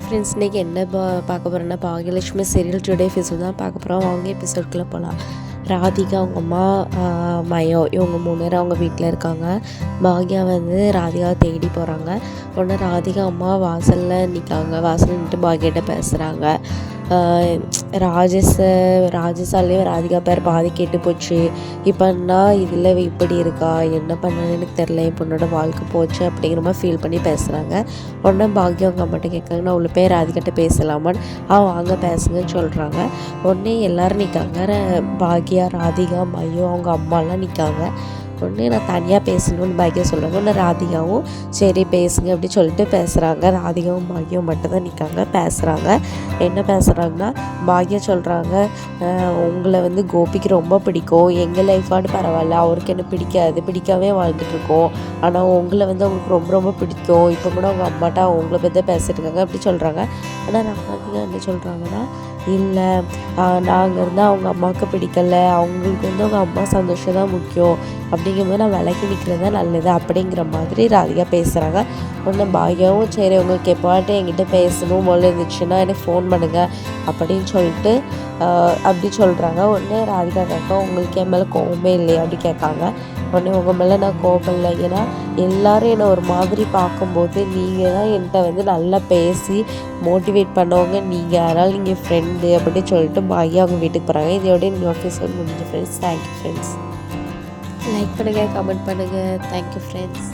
Friends இன்றைக்கி என்ன பா பார்க்க போகிறோன்னா பாகியலட்சுமி சீரியல் டுடே எபிசோட் தான் பார்க்க போகிறோம் அவங்க எபிசோட்குள்ளே போகலாம் ராதிகா அவங்க அம்மா மயோ இவங்க மூணு பேரும் அவங்க வீட்டில் இருக்காங்க. பாக்யா வந்து ராதிகாவை தேடி போகிறாங்க உடனே ராதிகா அம்மா வாசலில் நிற்காங்க வாசல் நின்று பாக்யாட்ட பேசுகிறாங்க ராஜேஷ ராஜஸாலேயும் ராதிகா பேர் பாதி கெட்டு போச்சு. இப்போ நான் இதில் இப்படி இருக்கா? என்ன பண்ணணும்னு எனக்கு தெரில என் பொண்ணோட வாழ்க்கை போச்சு அப்படிங்கிற மாதிரி ஃபீல் பண்ணி பேசுகிறாங்க உடனே பாக்யா அவங்க அம்மாட்ட கேட்காங்க நான் உள்ள பேர் ராதிகிட்ட பேசலாமான்னு. அவன் வாங்க பேசுங்கன்னு சொல்கிறாங்க உடனே எல்லோரும் நிற்காங்க பாக்யா ராதிகா மையோ அவங்க அம்மாலாம் நிற்காங்க உடனே நான் தனியாக பேசணும்னு பாக்கியம் சொல்கிறாங்க ஒன்று ராதிகாவும் சரி பேசுங்க அப்படி சொல்லிட்டு பேசுகிறாங்க ராதிகாவும் பாக்கியம் மட்டும்தான் நிற்காங்க பேசுகிறாங்க என்ன பேசுகிறாங்கன்னா பாக்கியம் சொல்கிறாங்க உங்களை வந்து கோபிக்கு ரொம்ப பிடிக்கும். எங்கள் லைஃபானு பரவாயில்ல. அவருக்கு என்ன பிடிக்காது. பிடிக்காமே வாழ்ந்துட்டுருக்கோம் ஆனால் உங்களை வந்து அவங்களுக்கு ரொம்ப ரொம்ப பிடிக்கும். இப்போ கூட அவங்க அம்மாட்டா அவங்கள பற்றி பேசிட்டு இருக்காங்க அப்படி சொல்கிறாங்க ஆனால் ராதிகா என்ன சொல்கிறாங்கன்னா இல்லை நாங்கள் இருந்தால் அவங்க அம்மாவுக்கு பிடிக்கல அவங்களுக்கு வந்து அவங்க அம்மா சந்தோஷம் தான் முக்கியம். அப்படிங்கும்போது நான் விலகி நிற்கிறது தான் நல்லது. அப்படிங்கிற மாதிரி ராதிகா பேசுகிறாங்க ஒன்று பாகியாவும் சரி உங்களுக்கு எப்பாட்டும் என்கிட்ட பேசணும் போல இருந்துச்சுன்னா எனக்கு ஃபோன் பண்ணுங்கள் அப்படின்னு சொல்லிட்டு அப்படி சொல்கிறாங்க உடனே ராதிகா கேட்க உங்களுக்கு என் மேலே கோவமே இல்லையா? அப்படி கேட்காங்க. உடனே உங்கள் மேலே நான் கோபம் இல்லை. ஏன்னா எல்லாரும் என்னை ஒரு மாதிரி பார்க்கும்போது நீங்கள் தான் என்கிட்ட வந்து நல்லா பேசி மோட்டிவேட் பண்ணவங்க. நீங்கள் அதனால் நீங்கள் ஃப்ரெண்டு அப்படின்னு சொல்லிட்டு பாக்யா அவங்க வீட்டுக்கு போகிறாங்க இதோட நீங்கள் எபிசோட் முடிஞ்ச friends thank you friends like பண்ணுங்கள் கமெண்ட் பண்ணுங்கள் தேங்க்யூ ஃப்ரெண்ட்ஸ்